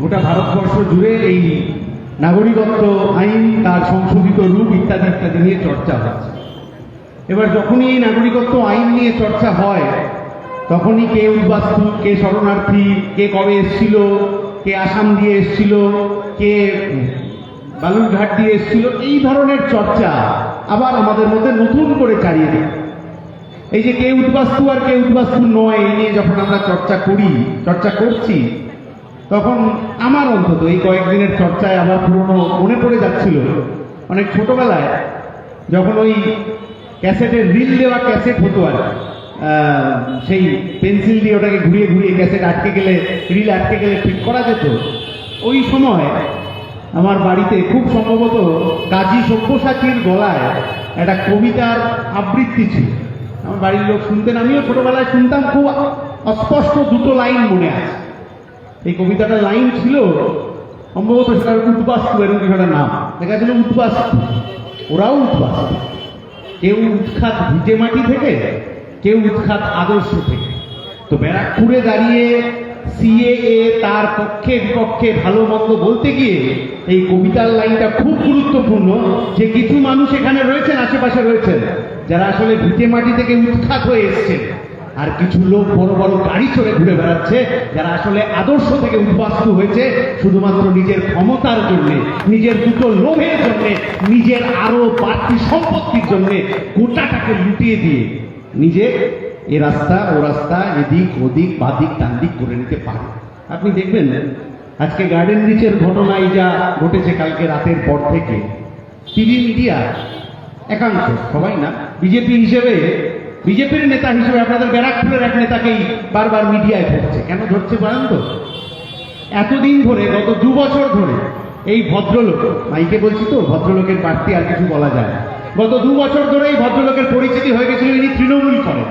গোটা ভারতবর্ষ জুড়ে এই নাগরিকত্ব আইন, তার সংশোধিত রূপ ইত্যাদি ইত্যাদি নিয়ে চর্চা হচ্ছে। এবার যখনই এই নাগরিকত্ব আইন নিয়ে চর্চা হয়, তখনই কে উদ্বাস্তু, কে শরণার্থী, কে কবে এসছিল, কে আসাম দিয়ে এসছিল, কে বালুরঘাট দিয়ে এসছিল, এই ধরনের চর্চা আবার আমাদের মধ্যে নতুন করে চালিয়ে দেয়। এই যে কে উদ্বাস্তু আর কে উদ্বাস্তু নয়, এই নিয়ে যখন আমরা চর্চা করি, চর্চা করছি তখন আমার অন্তত এই কয়েকদিনের চর্চায় আমার পুরনো মনে পড়ে যাচ্ছিল। অনেক ছোটবেলায় যখন ওই ক্যাসেটের রিল দেওয়া ক্যাসেট হতো আর সেই পেন্সিল দিয়ে ওটাকে ঘুরিয়ে ঘুরিয়ে ক্যাসেট আটকে গেলে, রিল আটকে গেলে ঠিক করা যেত। ওই সময় আমার বাড়িতে খুব সম্ভবত কাজী সব্যসাচীর গলায় একটা কবিতার আবৃত্তি ছিল। আমার বাড়ির লোক শুনতেন, আমিও ছোটবেলায় শুনতাম, খুব অস্পষ্ট দুটো লাইন মনে আছে। এই কবিতাটার লাইন ছিল। সম্ভবত সেটা উদ্বাস্তু এরকম কিছু একটা নাম। দেখা ছিল উদ্বাস্তু। ওরাও উদ্বাস্তু। কেউ উৎখাত ভিটে মাটি থেকে, কেউ উৎখাত আদর্শ থেকে। তো ব্যারাকপুরে দাঁড়িয়ে সিএএ তার পক্ষে বিপক্ষে ভালো মন্দ বলতে গিয়ে এই কবিতার লাইনটা খুব গুরুত্বপূর্ণ। যে কিছু মানুষ এখানে রয়েছেন, আশেপাশে রয়েছেন, যারা আসলে ভিটে মাটি থেকে উৎখাত হয়ে এসছেন। আর কিছু লোক বড় বড় গাড়ি চড়ে ঘুরে বেড়াচ্ছে, যারা আসলে আদর্শ থেকে উদ্বাস্ত হয়েছে, শুধুমাত্র নিজের ক্ষমতার জন্য, নিজের দুটো লোভের জন্য, নিজের আরও বাড়তি সম্পত্তির জন্য গোটাটাকে লুটিয়ে দিয়ে নিজে এ রাস্তা, ও রাস্তা, এদিক, ওদিক, বাদিক টান্দিক করে নিতে পারে। আপনি দেখবেন, আজকে গার্ডেন রিচের ঘটনায় যা ঘটেছে কালকে রাতের পর থেকে। টিভি মিডিয়া একাংশ, সবাই না, বিজেপি হিসেবে বিজেপির নেতা হিসেবে আপনাদের ব্যারাকপুরের এক নেতাকেই বারবার মিডিয়ায় ধরছে। কেন ধরছে জানেন তো? এতদিন ধরে, গত দু বছর ধরে এই ভদ্রলোক, মাইকে বলছি তো, ভদ্রলোকের বাড়তি আর কিছু বলা যায় না। গত দু বছর ধরে এই ভদ্রলোকের পরিচিতি হয়ে গেছিল ইনি তৃণমূল করেন।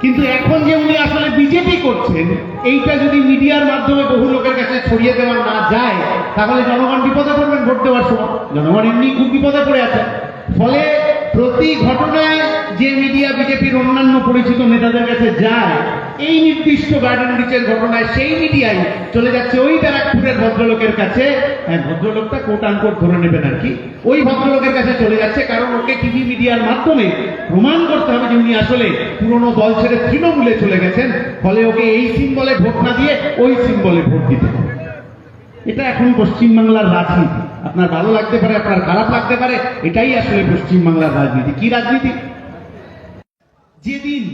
কিন্তু এখন যে উনি আসলে বিজেপি করছেন, এইটা যদি মিডিয়ার মাধ্যমে বহু লোকের কাছে ছড়িয়ে দেওয়া না যায়, তাহলে জনগণ বিপদে পড়বেন ভোট দেওয়ার সময়। জনগণ এমনি খুব বিপদে পড়ে আছে। ফলে প্রতি ঘটনায় যে মিডিয়া বিজেপির অন্যান্য পরিচিত নেতাদের কাছে যায়, এই নির্দিষ্ট গার্ডেন রিচের ঘটনায় সেই মিডিয়ায় চলে যাচ্ছে ওই ব্যারাকপুরের ভদ্রলোকের কাছে। হ্যাঁ ভদ্রলোকটা কোট ধরে নেবেন আর কি। ওই ভদ্রলোকের কাছে চলে যাচ্ছে কারণ ওকে টিভি মিডিয়ার মাধ্যমে প্রমাণ করতে হবে যে উনি আসলে পুরনো দল ছেড়ে তৃণমূলে চলে গেছেন। ফলে ওকে এই সিম্বলে ভোট না দিয়ে ওই সিম্বলে ভোট দিতে হবে। এটা এখন পশ্চিমবাংলার রাজনীতি। আপনার ভালো লাগতে পারে, আপনার খারাপ লাগতে পারে, এটাই আসলে পশ্চিমবাংলার রাজনীতি। কি রাজনীতি? যেদিন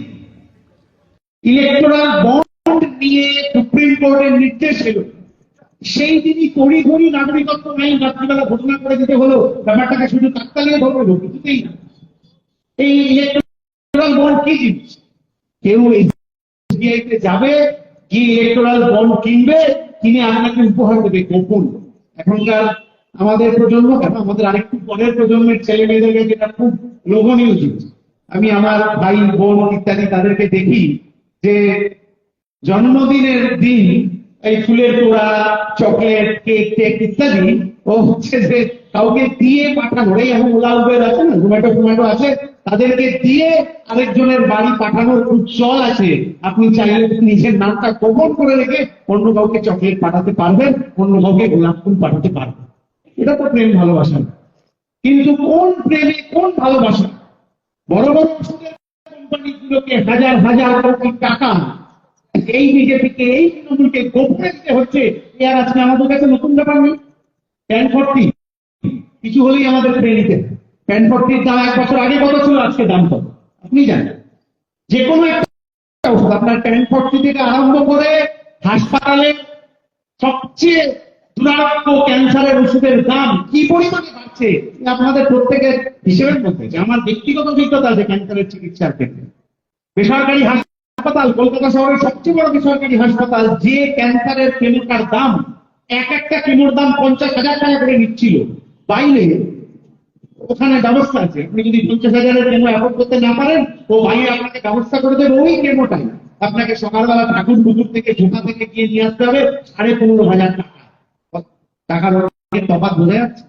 ইলেকট্রাল বন্ড নিয়ে সুপ্রিম কোর্টের নির্দেশ এলো, সেই দিনই তড়ি ঘড়ি নাগরিকত্ব আইন রাত্রিবেলা ঘোষণা করে দিতে হলো। ব্যাপারটাকে শুধু কাকতালিয়ে ধরবে কিছুতেই না। এই ইলেকট্রাল বন্ড কি জিনিস কেউ এসবিআই তে যাবে, কি ইলেকট্রাল বন্ড কিনবে কিনে আপনাকে উপহার দেবে গোপন এখনকার আমাদের প্রজন্ম, কেন? আমাদের আরেকটু পরের প্রজন্মের ছেলে মেয়েদেরকে যেটা খুব লোভনীয় জিনিস। আমি আমার ভাই, বোন ইত্যাদি তাদেরকে দেখি যে জন্মদিনের দিন এই ফুলের তোড়া, চকলেট, কেক টেক ইত্যাদি ও হচ্ছে যে কাউকে দিয়ে পাঠানো এই এখন ওলা উবের আছে না, জোম্যাটো ফোম্যাটো আছে, তাদেরকে দিয়ে আরেকজনের বাড়ি পাঠানোর খুব চল আছে। আপনি চাইলে নিজের নামটা গোপন করে রেখে অন্য কাউকে চকলেট পাঠাতে পারবেন, অন্য কাউকে গোলাপ ফুল পাঠাতে পারবেন। এটা তো প্রেম ভালোবাসা। কিন্তু কোন প্রেমে কোন ভালোবাসা? বড় বড় কোম্পানিগুলোকে হাজার হাজার কোটি টাকা। এই বিজেপিকে এই তৃণমূলকে গোপনে দিতে হচ্ছে। এ আর আজকে আমাদের কাছে নতুন ব্যাপার নেই। প্যান ফর্টি কিছু হলেই আমাদের ফিরে নিতে প্যান ফর্টির দাম এক বছর আগে কত ছিল আজকে দাম কত? আপনি জানেন। যে কোনো একটা ওষুধ, আপনার প্যান ফর্টি থেকে আরম্ভ করে হাসপাতালে সবচেয়ে দুরারোগ্য ক্যান্সারের ওষুধের দাম কি পরিমাণে বাড়ছে আপনাদের প্রত্যেকের হিসেবের মধ্যে যে আমার ব্যক্তিগত অভিজ্ঞতা আছে ক্যান্সারের চিকিৎসার ক্ষেত্রে। বেসরকারি হাসপাতাল, কলকাতা শহরের সবচেয়ে বড় বেসরকারি হাসপাতাল, যে ক্যান্সারের কেমোটার দাম, এক একটা কেমোর দাম পঞ্চাশ হাজার টাকা করে নিচ্ছিল। বাইরে ওখানে ব্যবস্থা আছে। আপনি যদি পঞ্চাশ হাজারের কেমো অ্যাফোর্ড করতে না পারেন, ও বাইরে আপনাকে ব্যবস্থা করে দেবে ওই কেমোটাই। আপনাকে সকালবেলা ঠাকুর পুকুর থেকে ঝোঁকা থেকে গিয়ে নিয়ে আসতে হবে, সাড়ে পনেরো হাজার টাকা। টাকার তফাৎ বোঝা যাচ্ছে।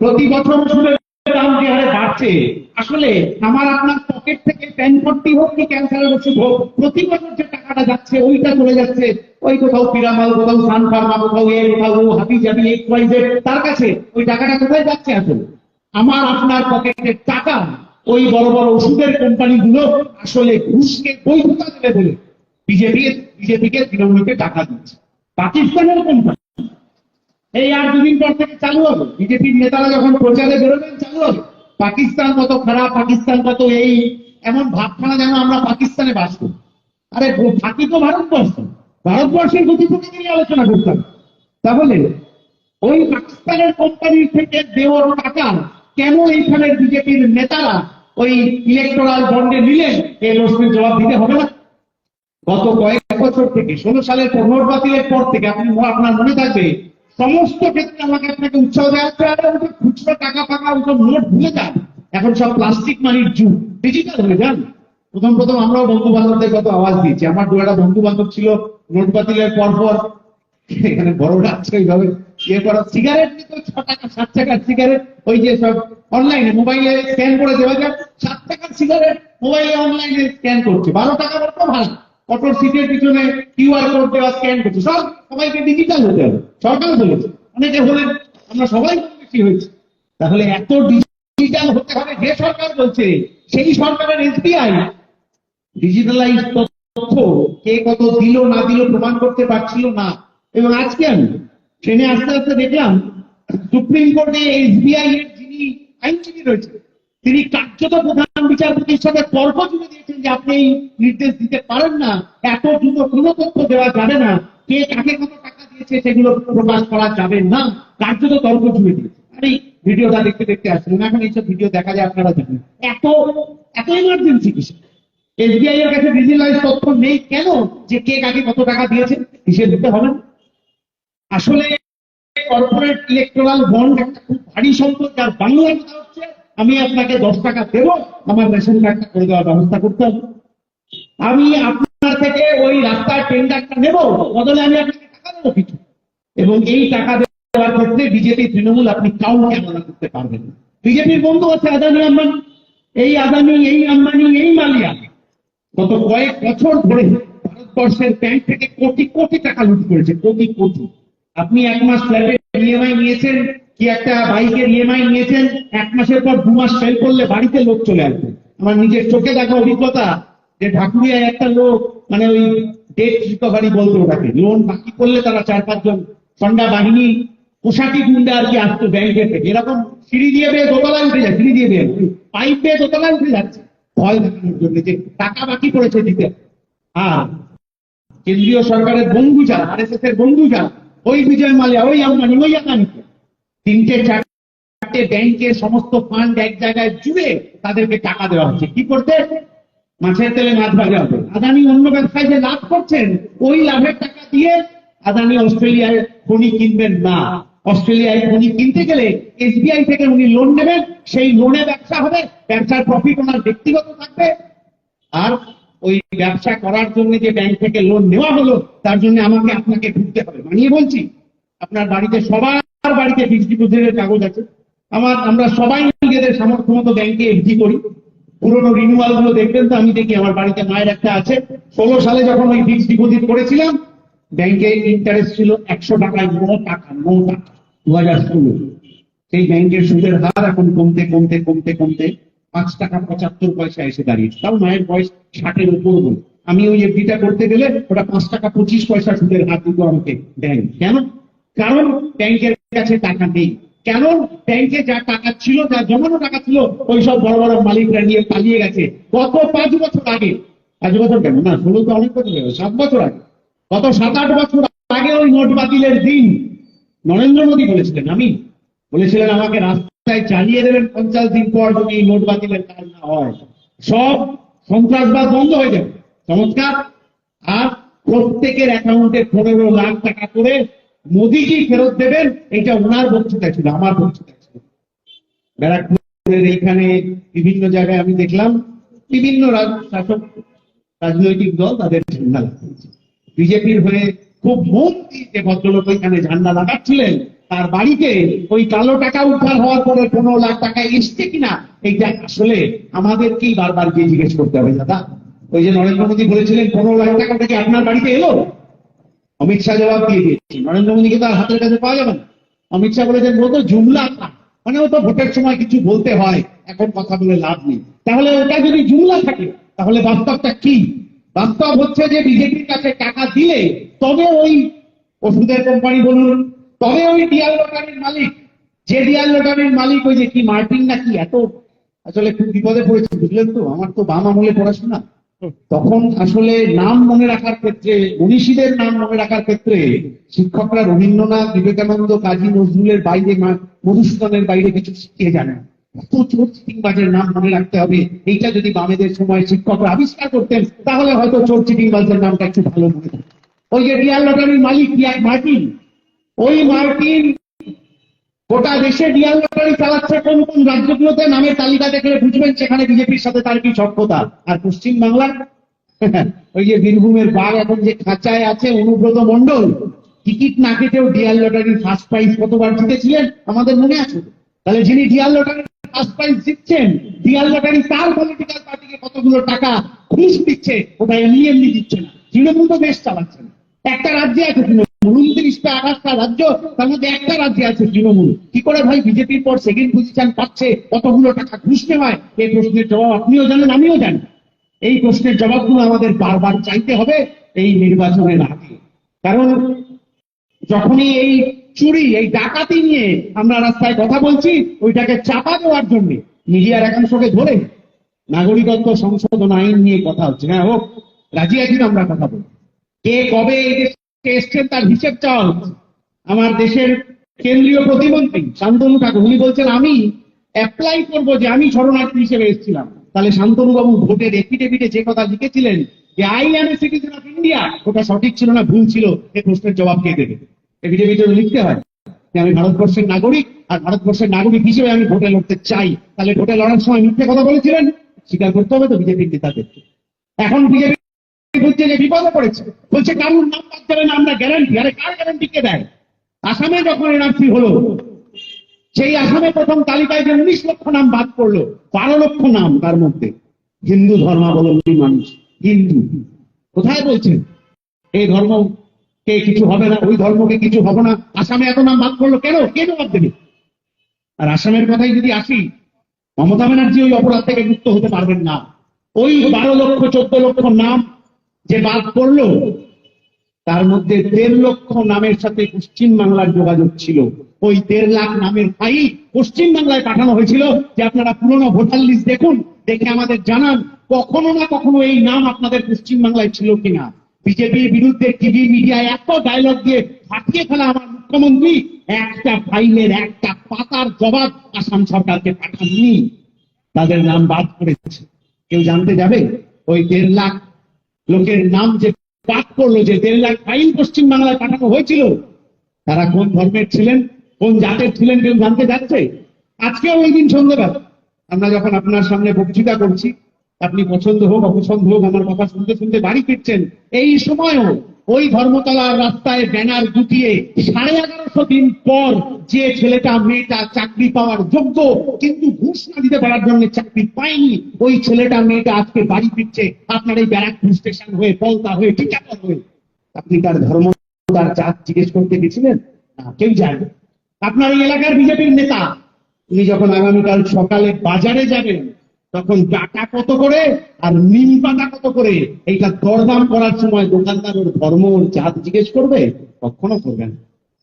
প্রতি বছর ওষুধের দাম যে হারে বাড়ছে আসলে আমার আপনার পকেট থেকে প্যান হোক কি ক্যান্সারের ওষুধ হোক প্রতি বছর যে টাকাটা যাচ্ছে, ওইটা চলে যাচ্ছে। ওই কোথাও পিরামাল, কোথাও কোথাও এ কোথাও তার কাছে ওই টাকাটা কোথায় যাচ্ছে আসলে আমার আপনার টাকা, ওই বড় বড় ওষুধের কোম্পানিগুলো আসলে ঘুষকে বৈধতা দেবে বলে বিজেপি, বিজেপিকে তৃণমূলকে টাকা দিচ্ছে। পাকিস্তানের কোম্পানি। এই আর দুদিন পর থেকে চালু হবে। বিজেপির নেতারা যখন প্রচারে বেরোবেন, চালু হবে। পাকিস্তান কত খারাপ, পাকিস্তান কত এই, এমন ভাবখানা যেন আমরা পাকিস্তানে বাস করি। আরে থাকি তো ভারতবর্ষ। ভারতবর্ষের গতি প্রকৃতি নিয়ে আলোচনা করতাম। তাহলে, ওই পাকিস্তানের কোম্পানির থেকে দেওয়ার টাকা কেন এইখানের বিজেপির নেতারা ওই ইলেকট্রাল বন্ডে নিলেন? এই প্রশ্নের জবাব দিতে হবে না। গত কয়েক বছর থেকে, ষোলো সালের নোট বাতিলের পর থেকে আপনি আপনার মনে থাকবে সমস্ত ক্ষেত্রে আমাকে আপনাকে উৎসাহ দেওয়া হচ্ছে খুচরো টাকা ফাঁকা ওসব নোট ভুলে যান। এখন সব প্লাস্টিক মানির যুগ। ডিজিটাল হয়ে যান প্রথম প্রথম আমরাও বন্ধু বান্ধবদের কত আওয়াজ দিয়েছি। আমার দু একটা বন্ধু বান্ধব ছিল নোট বাতিলের পর পর এখানে বড়রা আছে এইভাবে। ইয়ে করা সিগারেট নিত ছ টাকা, সাত টাকার সিগারেট ওই যে সব অনলাইনে মোবাইলে স্ক্যান করে দেওয়া যায়। সাত টাকার সিগারেট মোবাইলে অনলাইনে স্ক্যান করছে। বারো টাকা বলতো ভাড়া অটোর সিটের পিছনে কিউআর কোড দেওয়া স্ক্যান করছে। সব সবাইকে ডিজিটাল হতে হবে। সরকার বলেছে। অনেকে হলেন আমরা সবাই বেশি হয়েছে। তাহলে এত ডিজিটাল হতে হবে, যে সরকার বলছে, সেই সরকারের এসবিআই। ডিজিটালাইজ তথ্য, কে কত দিল, না দিল, প্রমাণ করতে পারছিল না। এবং আজকে আমি ট্রেনে আস্তে আস্তে দেখলাম, সুপ্রিম কোর্টে এসবিআই এর যিনি আইনজীবী রয়েছে তিনি কার্যত প্রধান বিচারপতির সাথে তর্ক জুড়ে যে আপনি এই নির্দেশ দিতে পারেন না, এত দ্রুত কোনো তথ্য দেওয়া যাবে না, কে কাকে কত টাকা দিয়েছে সেগুলো প্রকাশ করা যাবে না। তর্ক জুড়ে দিয়েছে। ভিডিওটা দেখতে দেখতে এখন এইসব ভিডিও দেখা যায়, আপনারা এত এত ইমার্জেন্সি এসবিআই এর কাছে ডিজিটালাইজ তথ্য নেই কেন যে কে কাকে কত টাকা দিয়েছে? হিসেব দিতে হবে আসলে কর্পোরেট ইলেকট্রাল বন্ড একটা খুব ভারী সম্পদ, যার কথা হচ্ছে আমি আপনাকে দশ টাকা দেবো, আমার রেশন কার্ডটা করে দেওয়ার ব্যবস্থা করতে হবে। আমি আপনার থেকে ওই রাস্তার টেন্ডারটা নেব, বদলে আমি আপনাকে টাকা দেবো কিছু। এবং এই টাকা দেওয়ার ক্ষেত্রে বিজেপি, তৃণমূল আপনি কাউকে মনে করতে পারবেন না। বিজেপির বন্ধু আছে আদানি আম্বানি। এই আদানি, এই আম্বানি, এই মালিয়া। গত কয়েক বছর ধরে ভারতবর্ষের ব্যাংক থেকে কোটি কোটি টাকা লুট করেছে, কোটি কোটি। আপনি এক মাস ফ্ল্যাটের ইএমআই নিয়েছেন কি একটা বাইকের ইএমআই নিয়েছেন, এক মাসের পর দু মাস ফেল করলে বাড়িতে লোক চলে আসবে। আমার নিজের চোখে দেখা অভিজ্ঞতা যে ঢাকুরিয়ায় একটা লোক মানে ওই ডেট রিকভারি বলতো ওটাকে লোন বাকি করলে তারা চার পাঁচজন সন্ধ্যা বাহিনী, পোশাকি গুন্ডা আর কি আসতো ব্যাংকের থেকে। এরকম সিঁড়ি দিয়ে বেয়ে দোতলায় উঠে যায়, সিঁড়ি দিয়ে বেয়ে পাইপ বেয়ে দোতলায় উঠে যাচ্ছে। ভয় দেখানোর জন্য যে টাকা বাকি পড়েছে দিতে। আর কেন্দ্রীয় সরকারের বন্ধু যারা আর এস এস এর বন্ধু যারা, ওই বিজয় মালিয়া, ওই আম্বানি, ওই আদানিকে। তিনটে, চারটে ব্যাংকের সমস্ত ফান্ড এক জায়গায় জুড়ে তাদেরকে টাকা দেওয়া হচ্ছে। কি করতে? মাছের তেলে মাছ ভাজা হবে। আদানি অন্য ব্যবসায় যে লাভ করছেন, ওই লাভের টাকা দিয়ে আদানি অস্ট্রেলিয়ায় খনি কিনবেন না। অস্ট্রেলিয়ায় খনি কিনতে গেলে এসবিআই থেকে উনি লোন নেবেন, সেই লোনে ব্যবসা হবে, ব্যবসার প্রফিট ওনার ব্যক্তিগত থাকবে। আর ওই ব্যবসা করার জন্য যে ব্যাংক থেকে লোন নেওয়া হলো, তার জন্য আমাকে আপনাকে ঢুকতে হবে। মানিয়ে বলছি, আপনার বাড়িতে সবার বাড়িতে ফিক্সড ডিপোজিটের কাগজ আছে। আমার আমরা সবাই নিজেদের সামর্থ্য মতো ব্যাংকে এফডি করি। পুরোনো রিনিউয়ালগুলো দেখবেন তো, আমি দেখি আমার বাড়িতে মায়ের একটা আছে। ষোলো সালে যখন ওই ফিক্সড ডিপোজিট করেছিলাম ব্যাংকে ইন্টারেস্ট ছিল একশো টাকায় ন টাকা ন টাকা দু ষোলো। সেই ব্যাংকের সুদের হার এখন কমতে কমতে কমতে কমতে পাঁচ টাকা পঁচাত্তর পয়সা এসে দাঁড়িয়েছে। তাও মায়ের বয়স ষাটের উপর বলে আমি ওই এফডিটা করতে গেলে ওটা পাঁচ টাকা পঁচিশ পয়সা সুদের হার দিত আমাকে ব্যাংক কেন? কারণ ব্যাংকের কাছে টাকা নেই। কেন? ব্যাংকে যা টাকা ছিল, যা জমানো টাকা ছিল, ওই সব বড় বড় মালিকরা নিয়ে পালিয়ে গেছে। গত পাঁচ বছর আগে। পাঁচ বছর কেন? না, ষোলো তো অনেক বছর সাত বছর আগে। গত সাত আট বছর আগে ওই নোট বাতিলের দিন। নরেন্দ্র মোদী বলেছিলেন, আমি। বলেছিলেন, আমাকে রাস্তায় চালিয়ে দেবেন পঞ্চাশ দিন পর যদি এই নোট বাতিলের কাজ না হয়। সব সন্ত্রাসবাদ বন্ধ হয়ে যাবে। চমৎকার। আর প্রত্যেকের অ্যাকাউন্টে পনেরো লাখ টাকা করে মোদিজি ফেরত দেবেন, এটা ওনার বক্তৃতা ছিল, আমার বক্তৃতা ছিল। ব্যারাকপুরের এইখানে বিভিন্ন জায়গায় আমি দেখলাম, বিভিন্ন শাসক রাজনৈতিক দল তাদের ঝান্ডা লাগাচ্ছে। বিজেপির হয়ে খুব মন দিয়ে যে ভদ্রলোক ওইখানে ঝান্ডা লাগাচ্ছিলেন, তার বাড়িতে ওই কালো টাকা উদ্ধার হওয়ার পরে পনেরো লাখ টাকা এসছে কিনা, এইটা আসলে আমাদেরকেই বারবার গিয়ে জিজ্ঞেস করতে হবে, দাদা। ওই যে নরেন্দ্র মোদী বলেছিলেন, পনেরো লাখ টাকা থেকে আপনার বাড়িতে এলো? অমিত শাহ জবাব দিয়ে দিয়েছি নরেন্দ্র মোদীকে তো আর হাতের কাছে পাওয়া যাবে না? অমিত শাহ বলেছেন, ও তো জুমলা মানে ও তো ভোটের সময় কিছু বলতে হয়, এখন কথা বলে লাভ নেই। তাহলে ওটা যদি জুমলা থাকে, তাহলে বাস্তবটা কি? বাস্তব হচ্ছে যে বিজেপির কাছে টাকা দিলে তবে ওই ওষুধের কোম্পানি বলুন, তবে ওই ডিয়ার লটারির মালিক, যে ডিয়ার লটারির মালিক ওই যে কি মার্টিন না কি এত, আসলে খুব বিপদে পড়েছে, বুঝলেন তো? আমার তো বাম আমলে পড়াশোনা। তখন আসলে নাম মনে রাখার ক্ষেত্রে মনীষীদের নাম মনে রাখার ক্ষেত্রে শিক্ষকরা রবীন্দ্রনাথ, বিবেকানন্দ, কাজী নজরুলের বাইরে মধুসূদনের বাইরে কিছু শিখিয়ে যান না। চোর চিটিংবাজের নাম মনে রাখতে হবে এইটা যদি বামেদের সময় শিক্ষকরা আবিষ্কার করতেন, তাহলে হয়তো চোর চিটিংবাজের নামটা একটু ভালো মনে ওই যে ডিয়ার লটারির মালিক মার্টিন ওই মার্টিন গোটা দেশে ডিয়ার লটারি চালাচ্ছে কোন কোন রাজ্যগুলোতে নামের তালিকা দেখলে বুঝবেন সেখানে বিজেপির সাথে তার কি সভ্যতা আর পশ্চিম বাংলার ওই যে বীরভূমের বাঘ এখন যে খাঁচায় আছে, অনুব্রত মন্ডল টিকিট না কেটেও ডিয়ার লটারির ফার্স্ট প্রাইজ কতবার জিতেছিলেন আমাদের মনে আছে? তাহলে যিনি ডিয়াল লটারি ফার্স্ট প্রাইজ জিতছেন ডিয়ার লটারি তার পলিটিক্যাল পার্টিকে কতগুলো টাকা ঘুষ দিচ্ছে, ওটা এমনি এমনি দিচ্ছে না। তৃণমূল তো দেশ চালাচ্ছে না। একটা রাজ্যে আছে উনত্রিশটা আঠাশটা রাজ্য, তার মধ্যে একটা রাজ্যে আছে তৃণমূল। কি করে ভাই বিজেপির পর সেকেন্ড পজিশন পাচ্ছে? কতগুলো টাকা ঘুষ নেওয়ায় এই প্রশ্নের জবাব আপনিও জানেন, আমিও জানি। এই প্রশ্নের জবাবগুলো আমাদের বারবার চাইতে হবে এই নির্বাচনের আগে। কারণ যখনই এই চুরি, এই ডাকাতি নিয়ে আমরা রাস্তায় কথা বলছি, ওইটাকে চাপা দেওয়ার জন্য মিডিয়ার একাংশকে ধরে। নাগরিকত্ব সংশোধন আইন নিয়ে কথা হচ্ছে। হ্যাঁ হোক, রাজি আছি আমরা কথা বলি কে কবে এই দেশে এসছেন তার হিসেব চাওয়া হচ্ছে। আমার দেশের কেন্দ্রীয় প্রতিমন্ত্রী শান্তনু ঠাকুর, উনি বলছেন, আমি অ্যাপ্লাই করব যে আমি শরণার্থী হিসেবে এসেছিলাম। তাহলে শান্তনু বাবু ভোটের এফিডেভিটে যে কথা লিখেছিলেন যে I a citizen of India ওটা সঠিক ছিল না, ভুল ছিল এই প্রশ্নের জবাব কে দেবে? এফিডেভিটে লিখতে হয় যে, আমি ভারতবর্ষের নাগরিক, আর ভারতবর্ষের নাগরিক হিসেবে আমি ভোটে লড়তে চাই। তাহলে ভোটে লড়ার সময় মিথ্যে কথা বলেছিলেন? স্বীকার করতে হবে তো, বিজেপির নেতাদেরকে এখন বিজেপি বুঝছে যে বিপদে পড়েছে। বলছে, কারুর নাম বাদ দেবে না, আমরা গ্যারান্টি আরে কার গ্যারান্টি কে দেয়? আসামে যখন এনআরসি হলো, সেই আসামে প্রথম তালিকায় যে উনিশ লক্ষ নাম বাদ পড়ল, বারো লক্ষ নাম তার মধ্যে। হিন্দু ধর্মাবলম্বী মানুষ, হিন্দু। কোথায় বলছেন এই ধর্ম কে কিছু হবে না, ওই ধর্মকে কিছু হবে না, আসামে এত নাম বাদ পড়ল কেন? কে জবাব দেবে? আর আসামের কথাই যদি আসি, মমতা ব্যানার্জি ওই অপরাধ থেকে মুক্ত হতে পারবেন না। ওই বারো লক্ষ, চোদ্দ লক্ষ নাম যে বাদ পড়ল, তার মধ্যে দেড় লক্ষ নামের সাথে পশ্চিম বাংলার যোগাযোগ ছিল। ওই দেড় লাখ নামের ফাইল পশ্চিম বাংলায় পাঠানো হয়েছিল। যে আপনারা পুরনো ভোটার লিস্ট দেখুন, দেখে আমাদের জানান কখনো না কখনো এই নাম আপনাদের পশ্চিম বাংলায় ছিল কিনা। বিজেপির বিরুদ্ধে টিভি মিডিয়ায় এত ডায়লগ দিয়ে ফাটিয়ে ফেলা আমার মুখ্যমন্ত্রী, একটা ফাইলের একটা পাতার জবাব আসাম সরকারকে পাঠাননি। তাদের নাম বাদ পড়েছে। কেউ জানতে যাবে? ওই দেড় লাখ লোকের নাম যে পাঠ করল, যে দেড় লাখ ফাইল পশ্চিম বাংলায় পাঠানো হয়েছিল, তারা কোন ধর্মের ছিলেন, কোন জাতের ছিলেন, কেউ জানতে যাচ্ছে আজকেও ওই দিন সন্ধ্যেবেলা আমরা যখন আপনার সামনে বক্তৃতা করছি, আপনি পছন্দ হোক, অপছন্দ হোক, আমার কথা শুনতে শুনতে বাড়ি ফিরছেন, এই সময়ও ওই ধর্মতলার রাস্তায় ব্যানার গুটিয়ে সাড়ে এগারোশো দিন পর যে ছেলেটা, মেয়েটা চাকরি পাওয়ার যোগ্য, কিন্তু ঘুষ না দিতে পারার জন্য চাকরি পায়নি, ওই ছেলেটা, মেয়েটা আজকে বাড়ি ফিরছে। আপনার এই ব্যারাকপুর স্টেশন হয়ে, পলতা হয়ে টিকাপুর হয়ে। আপনি তার ধর্ম, তার জাত জিজ্ঞেস করতে গেছিলেন? না, কেউ যায় আপনার এই এলাকার বিজেপির নেতা, উনি যখন আগামীকাল সকালে বাজারে যাবেন তখন ডাটা কত করে আর নিম পাতা কত করে? এইটা দরদাম করার সময় দোকানদার ওর ধর্ম ওর জাত জিজ্ঞেস করবে? কখনো করবে না।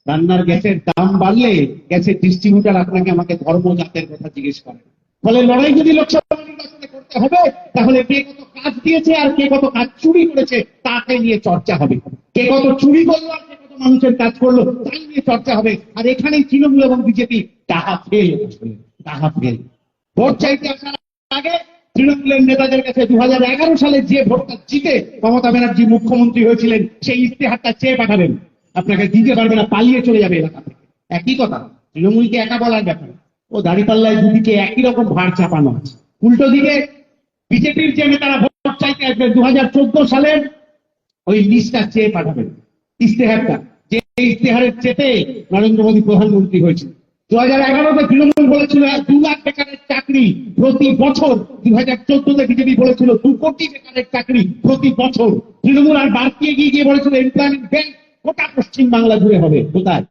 রান্নার গ্যাসের দাম বাড়লে গ্যাসের ডিস্ট্রিবিউটার আপনাকে আমাকে ধর্ম জাতের কথা জিজ্ঞেস করে। ফলে লড়াই যদি লোকসভা নির্বাচনে করতে হবে, তাহলে কে কত কাজ দিয়েছে আর কে কত কাজ চুরি করেছে, তাকে নিয়ে চর্চা হবে। কে কত চুরি করল আর কে কত মানুষের কাজ করল, তাই নিয়ে চর্চা হবে। আর এখানেই তৃণমূল এবং বিজেপি তাহা ফেল তাহা ফেল। ভোট চাইতে আসার আগে তৃণমূলের নেতাদের কাছে দু সালে যে ভোটটা জিতে মমতা ব্যানার্জি মুখ্যমন্ত্রী হয়েছিলেন, সেই ইস্তেহারটা চেয়ে পাঠাবেন আপনাকে দিতে পারবে না, পালিয়ে চলে যাবে এলাকা একই কথা, তৃণমূলকে একা বলার ব্যাপার। ও দাঁড়িপাল্লায় দুদিকে একই রকম ভার চাপানো আছে। উল্টো দিকে বিজেপির যে নেতারা ভোট চাইতে আসবে দু সালের ওই লিস্টটা চেয়ে পাঠাবেন। ইস্তেহারটা, যে এই ইশতেহারের চেতে নরেন্দ্র মোদী প্রধানমন্ত্রী হয়েছে দু হাজার এগারোতে তৃণমূল বলেছিল দু লাখ বেকারের চাকরি প্রতি বছর দু হাজার চোদ্দতে বিজেপি বলেছিল দু কোটি বেকারের চাকরি প্রতি বছর। তৃণমূল আর বাড়তি এগিয়ে গিয়ে বলেছিল এমপ্লয়মেন্ট ব্যাংক গোটা পশ্চিম বাংলা জুড়ে হবে। কোথায়?